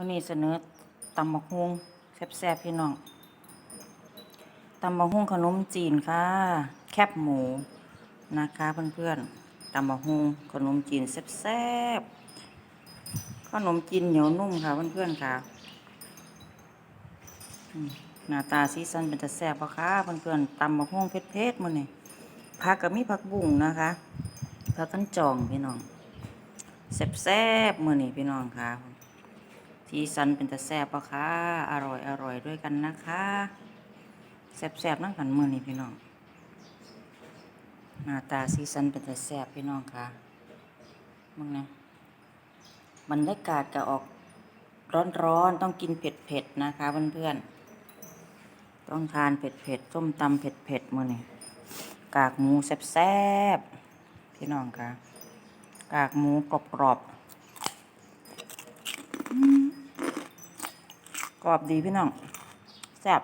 มื่อนี้เสนอตำบักฮุงแซ่บๆพี่น้องตำบักฮุงขนมจีนค่ะ แคบหมูนะคะเพื่อนๆตำบักฮุงขนมจีนแซ่บๆขนมจีนเหนียวนุ่มค่ะเพื่อนๆค่ะหน้าตาสีสันเป็นแต่แซ่บปะคะเพื่อนๆตำบักฮุงเผ็ดๆมื้อนี้ผักก็มีผักบุ้งนะคะผักกันจองพี่น้องแซ่บๆมื้อนี้พี่น้องค่ะ สีสันเป็นแต่แซ่บปะคะอร่อยอร่อยด้วยกันนะคะแซ่บๆนั่งกันมือนี้พี่น้องหน้าตาสีสันเป็นแต่แซ่บพี่น้องค่ะมึงนะบรรยากาศก็ออกร้อนๆต้องกินเผ็ดๆนะคะเพื่อนๆต้องทานเผ็ดๆส้มตำเผ็ดๆมือนี้กากหมูแซ่บๆพี่น้องค่ะกากหมูกรอบกรอบๆอืม กรอบดีพี่น้องแซ่บ